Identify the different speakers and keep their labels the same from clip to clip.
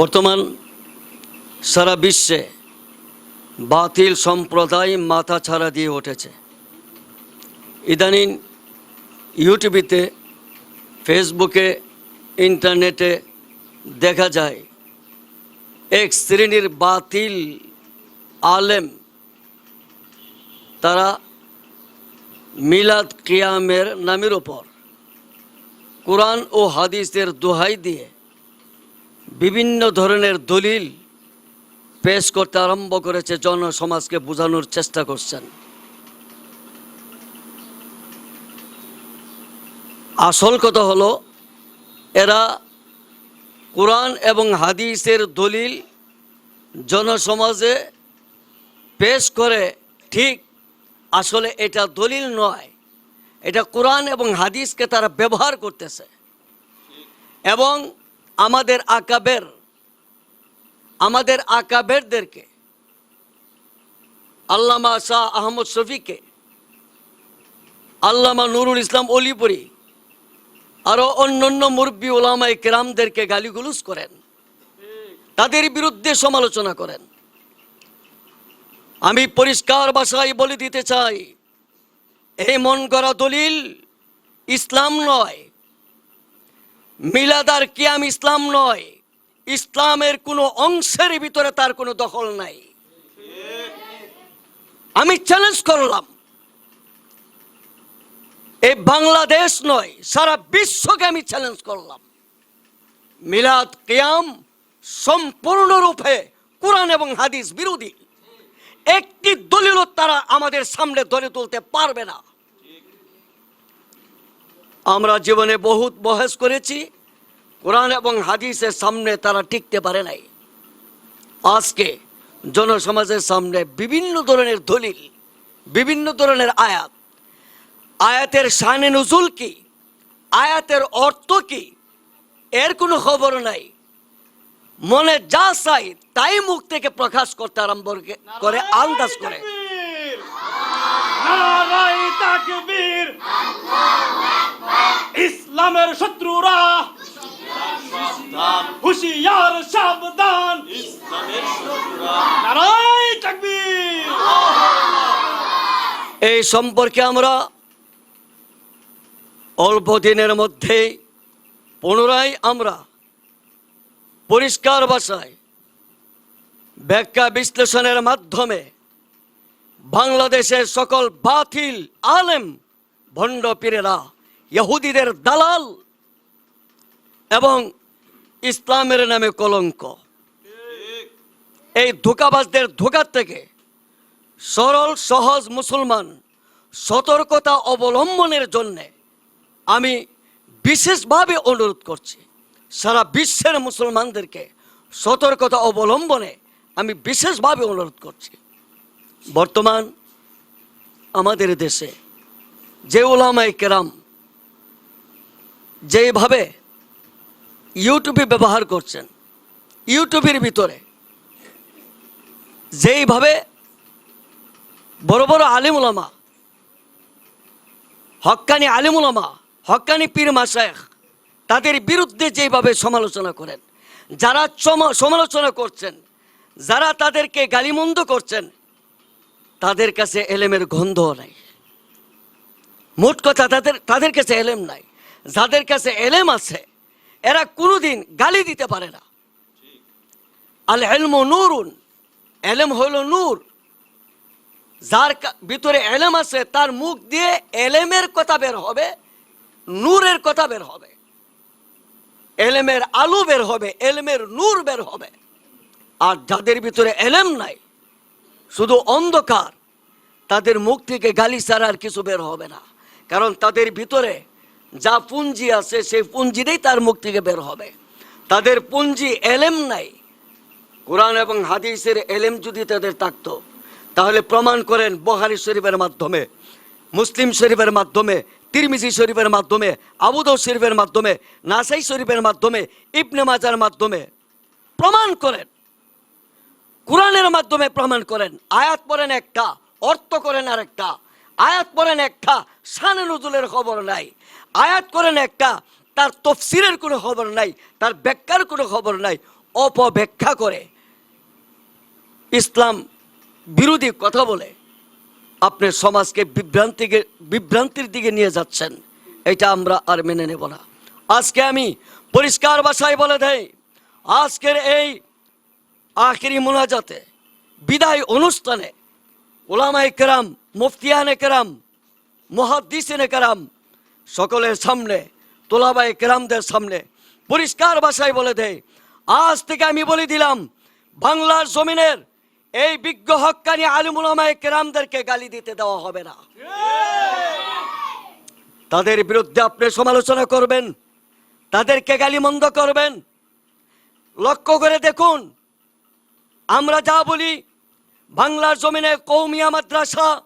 Speaker 1: বর্তমান সারা বিশ্বে বাতিল সম্প্রদায় মাথা ছাড়া দিয়ে উঠেছে। ইদানিং ইউটিউবিতে, ফেসবুকে, ইন্টারনেটে দেখা যায়, এক শ্রেণির বাতিল আলেম, তারা মিলাদ কিয়ামের নামের ওপর কোরআন ও হাদিসের দোহাই দিয়ে বিভিন্ন ধরনের দলিল পেশ করতে আরম্ভ করেছে জনসমাজকে বোঝানোর চেষ্টা করছেন। আসল কথা হলো, এরা কোরআন এবং হাদিসের দলিল জনসমাজে পেশ করে, ঠিক আসলে এটা দলিল নয়, এটা কোরআন এবং হাদিসকে তারা ব্যবহার করতেছে। এবং আমাদের আকাবের, আমাদের আকাবেরদেরকে, আল্লামা শাহ আহমদ শফিকে, আল্লামা নুরুল ইসলাম অলিপুরি আরও অন্যান্য মুরব্বী ওলামাই কেরামদেরকে গালিগুলুস করেন। তাদের বিরুদ্ধে সমালোচনা করেন। আমি পরিষ্কার ভাষায় বলে দিতে চাই এই মন করা দলিল ইসলাম নয় মিলাদার কিয়াম ইসলাম নয়। ইসলামের কোনো অংশের ভিতরে তার কোনো দখল নাই। আমি চ্যালেঞ্জ করলাম। এই বাংলাদেশ নয়, সারা বিশ্বকে আমি চ্যালেঞ্জ করলাম। মিলাদ, কিয়াম সম্পূর্ণরূপে কোরআন এবং হাদিস বিরোধী। একটি দলিলত তারা আমাদের সামনে ধরে তুলতে পারবে না। আমরা জীবনে বহুত বহেস করেছি। কোরআন এবং হাদিসের সামনে তারা টিকতে পারে নাই। আজকে জনসমাজের সামনে বিভিন্ন ধরনের দলিল বিভিন্ন ধরনের আয়াত। আয়াতের শানে নজুল কি? আয়াতের অর্থ কি? এর কোনো খবর নাই। মনে যা চাই তাই মুখ থেকে প্রকাশ করতে আরম্ভ করে আন্দাজ করে!
Speaker 2: নারায়ে তাকবীর! ইসলামের শত্রুরা। হুশিয়ার সাবধান।
Speaker 1: এই সম্পর্কে আমরা অল্প দিনের মধ্যেই পুনরায় আমরা পরিষ্কার ভাষায় ব্যাখ্যা বিশ্লেষণের মাধ্যমে বাংলাদেশের সকল বাতিল আলেম ভণ্ড পীরেরা ইহুদিদের দালাল এবং ইসলামের নামে কলঙ্ক। এই ধোকাবাজদের ধোকার থেকে সরল, সহজ মুসলমান সতর্কতা অবলম্বনের জন্যে আমি বিশেষভাবে অনুরোধ করছি, সারা বিশ্বের মুসলমানদেরকে সতর্কতা অবলম্বনে আমি বিশেষভাবে অনুরোধ করছি। বর্তমান আমাদের দেশে যে ওলামাই কেরাম যেভাবে ইউটিউবে ব্যবহার করছেন ইউটিউবের ভিতরে যেইভাবে বড় বড় আলিম ওলামা হক্কানি আলিম ওলামা হক্কানি পীর মাসায়েখ তাদের বিরুদ্ধে যেভাবে সমালোচনা করেন, যারা সমালোচনা করছেন, যারা তাদেরকে গালিমন্দ করছেন, তাদের কাছে এলেমের গন্ধ নাই। মোট কথা তাদের তাদের কাছে এলেম নাই। যাদের কাছে এলেম আছে, এরা কোনোদিন গালি দিতে পারে না। আল এলম নূরুন, এলেম হলো নূর। যার ভিতরে এলেম আছে, তার মুখ দিয়ে এলেমের কথা বের হবে, নূরের কথা বের হবে। এলেমের আলু বের হবে, এলেমের নূর বের হবে। আর যাদের ভিতরে এলেম নাই, শুধু অন্ধকার, তাদের মুখ থেকে গালি ছাড়া আর কিছু বের হবে না। কারণ তাদের ভিতরে যা পুঞ্জি আছে, সেই পুঞ্জিটাই তার মুখ থেকে বের হবে। তাদের পুঞ্জি এলেম নাই। কোরআন এবং হাদিসের এলেম যদি তাদের থাকতো, তাহলে প্রমাণ করেন বহারি শরীফের মাধ্যমে, মুসলিম শরীফের মাধ্যমে, তিরমিজি শরীফের মাধ্যমে আবুদ শরীফের মাধ্যমে, নাসাই শরীফের মাধ্যমে, ইবনে মাজার মাধ্যমে প্রমাণ করেন। কোরআনের মাধ্যমে প্রমাণ করেন। আয়াত পড়েন একটা, অর্থ করেন আর একটা আয়াত করেন একটা, শানে নজুলের খবর নাই। আয়াত করেন একটা, তার তফসিরের কোনো খবর নাই, তার ব্যাখ্যার কোনো খবর নাই, অপব্যাখ্যা করে। ইসলাম বিরোধী কথা বলে, আপনি সমাজকে বিভ্রান্তিকে, বিভ্রান্তির দিকে নিয়ে যাচ্ছেন, এটা আমরা আর মেনে নেব না। আজকে আমি পরিষ্কার ভাষায় বলে দেই, আজকের এই আখেরি মোনাজাতে, বিদায় অনুষ্ঠানে ওলামাই কেরাম, মুফতিয়ানে কেরাম, মহাদ্দিসিনে কেরাম, সকলের সামনে তোলাবাই কেরামদের সামনে পরিষ্কার ভাষায় বলে দেয়। আজ থেকে আমি বলে দিলাম, বাংলার জমিনের এই বিজ্ঞ হক্কানি আলিমুলামায় কেরামদেরকে গালি দিতে দেওয়া হবে না। তাদের বিরুদ্ধে আপনি সমালোচনা করবেন, তাদেরকে গালিমন্দ করবেন। লক্ষ্য করে দেখুন, আমরা যা বলি বাংলার জমিনে কৌমিয়া মাদ্রাসা,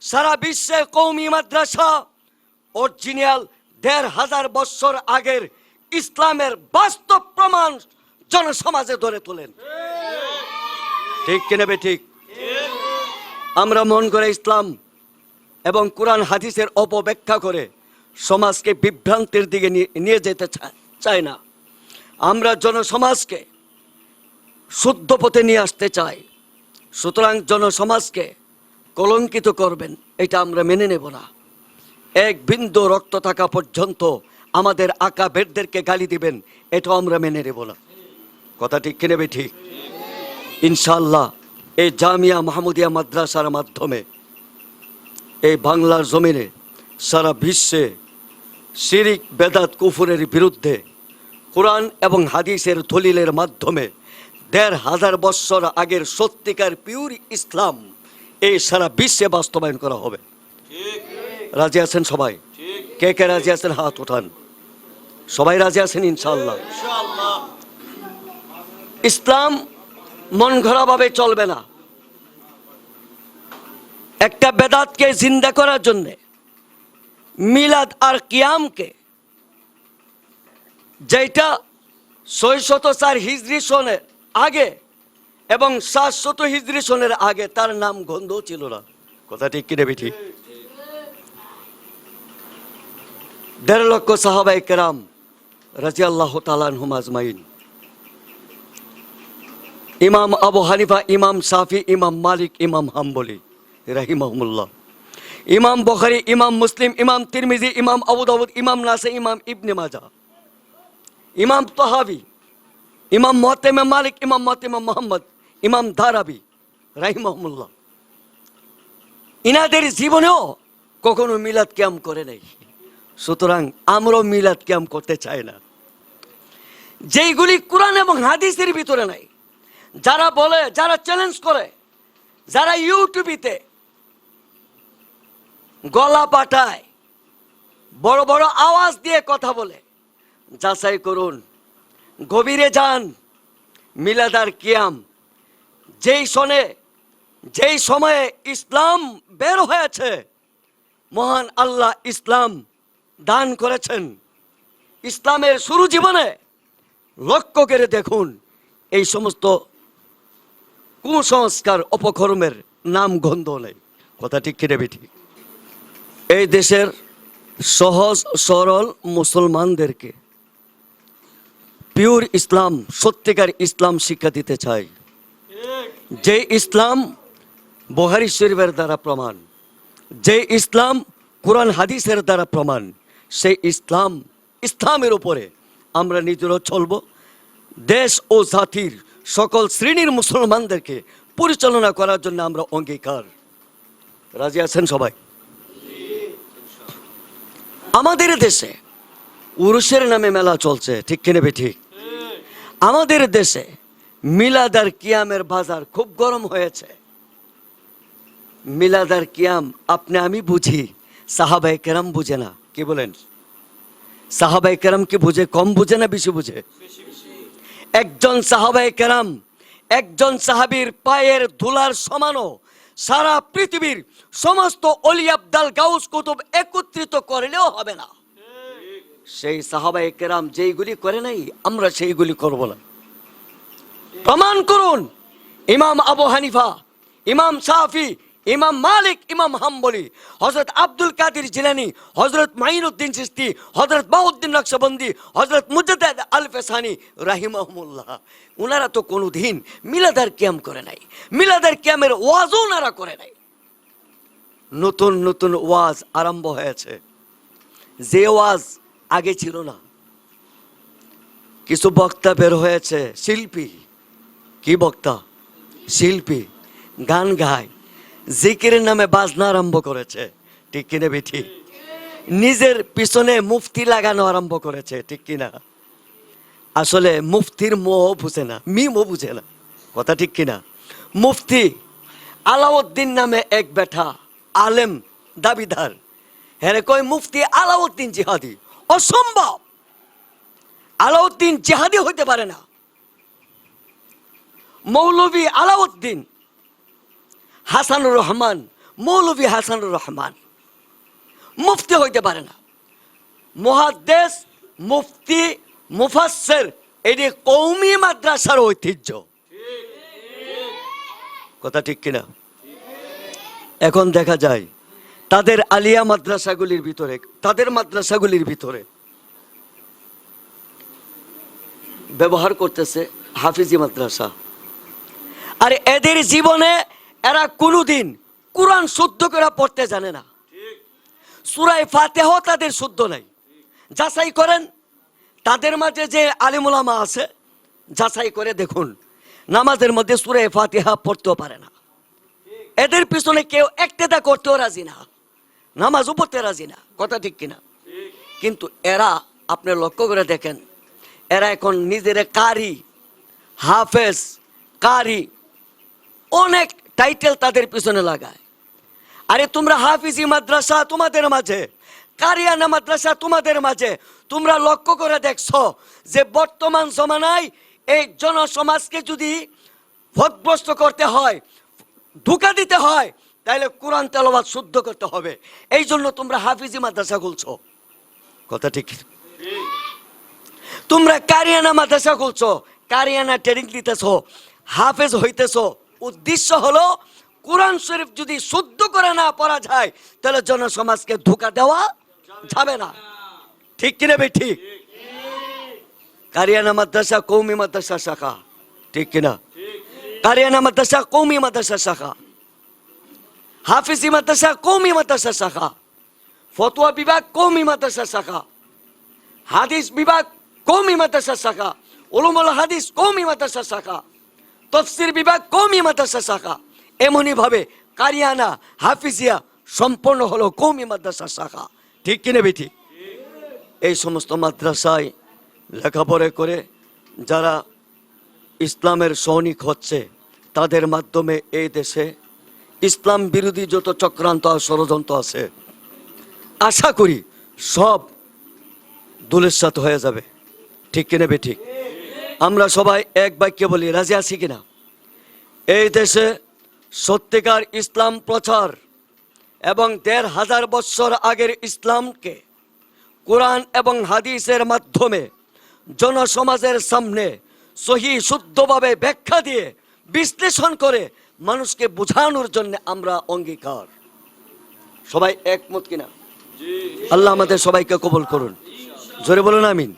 Speaker 1: সারা বিশ্বে কৌমি মাদ্রাসা, অরিজিনাল দেড় হাজার বছর আগের ইসলামের বাস্তব প্রমাণ জনসমাজে ধরে তোলেন। ঠিক কিনা বে ঠিক? আমরা মন করে ইসলাম এবং কোরআন হাদিসের অপব্যাখ্যা করে সমাজকে বিভ্রান্তির দিকে নিয়ে- যেতে চা- চাই না। আমরা জনসমাজকে শুদ্ধ পথে নিয়ে আসতে চাই। সুতরাং জনসমাজকে কলঙ্কিত করবেন, এটা আমরা মেনে নেব না। এক বিন্দু রক্ত থাকা পর্যন্ত আমাদের আঁকা বেদদেরকে গালি দিবেন, এটাও আমরা মেনে নেব না। কথা ঠিক কিনে বে ঠিক। ইনশাল্লাহ এই জামিয়া মাহমুদিয়া মাদ্রাসার মাধ্যমে এই বাংলার জমিনে সারা বিশ্বে শিরিক, বেদাত, কুফুরের বিরুদ্ধে কোরআন এবং হাদিসের দলিলের মাধ্যমে দেড় হাজার বৎসর আগের সত্যিকার পিউর ইসলাম এই সারা বিশ্বে বাস্তবায়ন করা হবে। রাজি আছেন সবাই? কে কে রাজি আছেন? হাত ওঠান। সবাই রাজি আছেন ইনশাল্লাহ ইসলাম মন ঘোরাভাবে চলবে না। একটা বেদাতকে জিন্দা করার জন্যে মিলাদ আর কিয়ামকে যেটা ছয়শত চার হিজরি সনের আগে এবং সাতশত হিজরি সনের আগে তার নাম গন্ধ ছিল না। কথা ঠিক কিনে বেঠি দেড় লক্ষ সাহাবাই কেরাম রাজি আল্লাহ তালানহুম আজমাইন। ইমাম আবু হানিফা, ইমাম সাফি, ইমাম মালিক, ইমাম হাম্বলি রাহিমাহুল্লাহ ইমাম বখারি, ইমাম মুসলিম, ইমাম তিরমিজি, ইমাম আবু দাউদ, ইমাম নাসে ইমাম ইবনে মাজা ইমাম তহাবি ইমাম মতেমে মালিক, ইমাম মতেমে মোহাম্মদ, ইমাম ধারাবি রাহিমাহুল্লাহ ইনাদের জীবনেও কখনো মিলাদ ক্যাম্প করে নাই। সুতরাং আমরাও মিলাদ ক্যাম্প করতে চাই না। যেইগুলি কোরআন এবং হাদিসের ভিতরে নাই, যারা বলে, যারা চ্যালেঞ্জ করে, যারা ইউটিউবিতে গলা পাঠায়, বড় বড় আওয়াজ দিয়ে কথা বলে, যাচাই করুন। গভীরে যান মিলাদার কিয়াম। যেই সনে যেই সময়ে ইসলাম বের হয়েছে, মহান আল্লাহ ইসলাম দান করেছেন। ইসলামের শুরু জীবনে লক্ষ্য করে দেখুন, এই সমস্ত কুসংস্কার অপকর্মের নাম গন্ধ নেই। কথা ঠিক কিনে ঠিক এই দেশের সহজ, সরল মুসলমানদেরকে পিওর ইসলাম, সত্যিকার ইসলাম শিক্ষা দিতে চাই। যে ইসলাম বহারি শরীফের দ্বারা প্রমাণ, যে ইসলাম কোরআন হাদিসের দ্বারা প্রমাণ, সেই ইসলাম ইসলামের উপরে আমরা নিজেরও চলব। দেশ ও জাতির সকল শ্রেণির মুসলমানদেরকে পরিচালনা করার জন্য আমরা অঙ্গীকার। রাজি আছেন সবাই? আমাদের দেশে উরুষের নামে মেলা চলছে। ঠিক কিনে ঠিক আমাদের দেশে মিলাদার কিয়ামের বাজার খুব গরম হয়েছে। মিলাদার কিয়াম, আপনি আমি বুঝি সাহাবাই কেরাম বুঝে না। কি বলেন? সাহাবাই কেরাম কি বুঝে? কম বুঝে না বেশি বুঝে? একজন সাহাবাই কেরাম, একজন সাহাবীর পায়ের ধুলার সমানও সারা পৃথিবীর সমস্ত অলি আবদাল গাউস কুতুব একত্রিত করলেও হবে না। সেই সাহাবাই কেরাম যেইগুলি করে নাই, আমরা সেইগুলি করব না। প্রমাণ করুন, ইমাম আবু হানিফা, ইমাম সাফি ইমাম মালিক, ইমাম হাম্বলি হজরত আব্দুল কাদির জিলানি হজরত মাইনুদ্দিন চিস্তি হজরত বাউদ্দিন নকশবন্দি হজরত মুজাদ আল ফেসানি রাহিমাহমুল্লাহ। ওনারা তো কোনো দিন মিলাদার ক্যাম করে নাই। মিলাদার ক্যামের ওয়াজও ওনারা করে নাই। নতুন নতুন ওয়াজ আরম্ভ হয়েছে। যে ওয়াজ আগে ছিল না। কিছু বক্তা বের হয়েছে, শিল্পী। কি বক্তা? শিল্পী। গান গায়। জিকিরের নামে বাজনা আরম্ভ করেছে। ঠিক কিনা বেঠি নিজের পিছনে মুফতি লাগানো আরম্ভ করেছে, ঠিক কিনা? আসলে মুফতির মোহ বুঝে না, মিমও বুঝে না। কথা ঠিক কিনা? মুফতি আলাউদ্দিন নামে এক বেঠা আলেম দাবিদার। হ্যাঁ কয় মুফতি আলাউদ্দিন জিহাদি। অসম্ভব। আলাউদ্দিন জিহাদি হইতে পারে না। মৌলভী আলাউদ্দিন, হাসানুর রহমান, মৌলভী হাসানুর রহমান মুফতি হইতে পারে না। মহাদেশ মুফতি মুফাসের এটি কৌমি মাদ্রাসার ঐতিহ্য। কথা ঠিক কিনা? এখন দেখা যায় তাদের আলিয়া মাদ্রাসাগুলির ভিতরে, তাদের মাদ্রাসাগুলির ভিতরে ব্যবহার করতেছে হাফিজি মাদ্রাসা। আর এদের জীবনে এরা কোনোদিন কোরআন শুদ্ধ করে পড়তে জানে না। সুরাই ফাতেহ তাদের শুদ্ধ নাই। যাচাই করেন, তাদের মাঝে যে আলিমুলামা আছে, যাচাই করে দেখুন, নামাজের মধ্যে সুরাই ফাতেহা পড়তেও পারে না। এদের পিছনে কেউ একটেদা করতেও রাজি না। নামাজ পড়তে রাজি না, কথা ঠিক কিনা? কিন্তু এরা, আপনি লক্ষ্য করে দেখেন, এরা এখন নিজের কারি, হাফেজ, কারি, অনেক টাইটেল তাদের পিছনে লাগায়। আরে তোমরা হাফিজি মাদ্রাসা তোমাদের মাঝে, কারিয়ানা মাদ্রাসা তোমাদের মাঝে, তোমরা লক্ষ্য করে দেখছ যে বর্তমান জমানায় এই জনসমাজকে যদি ভোটগ্রস্ত করতে হয়, ধোকা দিতে হয় তাহলে কোরআন তেলাওয়াত শুদ্ধ করতে হবে। এই জন্য তোমরা হাফিজি মাদ্রাসা খুলছো। কথা ঠিক তোমরা কারিয়ানা মাদ্রাসা খুলছো, কারিয়ানা ট্রেনিং দিতেছ হাফেজ হইতেছ। উদ্দেশ্য হলো কোরআন শরীফ যদি শুদ্ধ করে না পড়া যায়, তাহলে জনসমাজকে ধোকা দেওয়া যাবে না। ঠিক কিনা বে ঠিক? কারিয়ানা মাদ্রাসা, কৌমি মাদ্রাসা শাখা। ঠিক কিনা? কারিয়ানা মাদ্রাসা, কৌমি মাদ্রাসা শাখা। হাফিজি মাদ্রাসা, কৌমি মাদ্রাসা শাখা। ফতোয়া বিভাগ, কৌমি মাদ্রাসা শাখা। হাদিস বিভাগ, কৌমি মাদ্রাসা শাখা। উলুমুল হাদিস, কৌমি মাদ্রাসা শাখা। তফসির বিভাগ, কৌমি মাদ্রাসা শাখা। এমনই ভাবে কারিয়ানা, হাফিজিয়া সম্পন্ন হলো কৌমি মাদ্রাসা শাখা। ঠিক কিনে বেঠি? এই সমস্ত মাদ্রাসায় লেখাপড়া করে যারা ইসলামের সৈনিক হচ্ছে, তাদের মাধ্যমে এই দেশে ইসলাম বিরোধী যত চক্রান্ত আর ষড়যন্ত্র আছে, আশা করি সব দুলের হয়ে যাবে। ঠিক কিনা বে ঠিক? আমরা সবাই এক বাক্যে বলি, রাজি আছি কিনা? এই দেশে সত্যিকার ইসলাম প্রচার এবং দেড় হাজার বৎসর আগের ইসলামকে কোরআন এবং হাদিসের মাধ্যমে জনসমাজের সামনে সহি, শুদ্ধভাবে ব্যাখ্যা দিয়ে বিশ্লেষণ করে মানুষকে বোঝানোর জন্য আমরা অঙ্গীকার। সবাই একমত কিনা? আল্লাহ আমাদের সবাইকে কবল করুন। জোরে বলুন আমিন।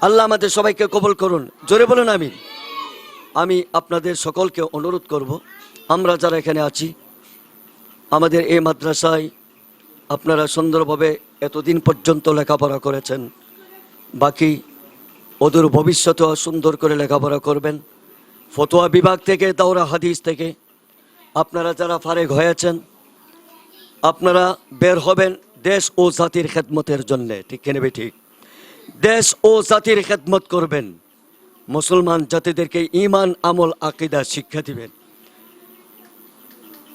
Speaker 1: আল্লাহ আমাদের সবাইকে কবল করুন। জোরে বলুন আমিন। আমি আপনাদের সকলকে অনুরোধ করব, আমরা যারা এখানে আছি, আমাদের এই মাদ্রাসায় আপনারা সুন্দরভাবে এতদিন পর্যন্ত লেখাপড়া করেছেন। বাকি ওদের ভবিষ্যতেও সুন্দর করে লেখাপড়া করবেন। ফতোয়া বিভাগ থেকে, দাওরা হাদিস থেকে আপনারা যারা ফারেক হয়েছেন, আপনারা বের হবেন দেশ ও জাতির খেদমতের জন্যে। ঠিক কেনেবে ঠিক দেশ ও জাতির খেদমত করবেন। মুসলমান জাতিদেরকে ইমান আমল, আকিদা, শিক্ষা দিবেন।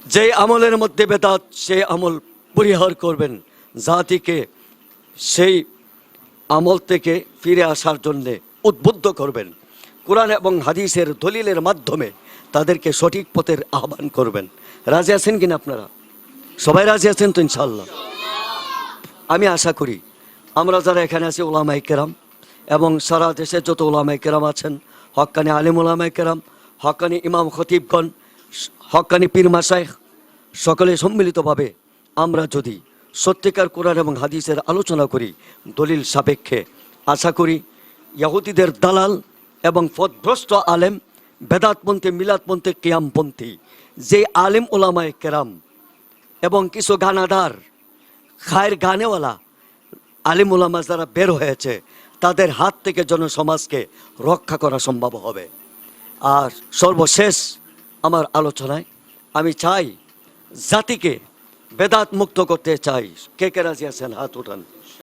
Speaker 1: যে আমলের মধ্যে বেদাত, সেই আমল পরিহার করবেন। জাতিকে সেই আমল থেকে ফিরে আসার জন্যে উদ্বুদ্ধ করবেন। কোরআন এবং হাদিসের দলিলের মাধ্যমে তাদেরকে সঠিক পথের আহ্বান করবেন। রাজি আছেন কিনা আপনারা? সবাই রাজি আছেন তো ইনশাল্লাহ আমি আশা করি আমরা যারা এখানে আছি ওলামাই কেরাম এবং সারা দেশে যত ওলামাই কেরাম আছেন হক্কানি আলিম ওলামাই কেরাম হক্কানি ইমাম খতিবগণ হক্কানি পীর মাসাইখ সকলে সম্মিলিতভাবে আমরা যদি সত্যিকার কোরআন এবং হাদিসের আলোচনা করি দলিল সাপেক্ষে, আশা করি ইয়াহুদিদের দালাল এবং পথভ্রষ্ট আলেম, বেদাতপন্থী, মিলাদপন্থী, কিয়ামপন্থী যে আলেম ওলামায় কেরাম এবং কিছু গানাদার, খায়ের গানেওয়ালা আলিম ওলামা যারা বের হয়েছে, তাদের হাত থেকে জনসমাজকে রক্ষা করা সম্ভব হবে। আর সর্বশেষ আমার আলোচনায় আমি চাই জাতিকে বেদাত মুক্ত করতে চাই। কে কে রাজি আছেন? হাত উঠান।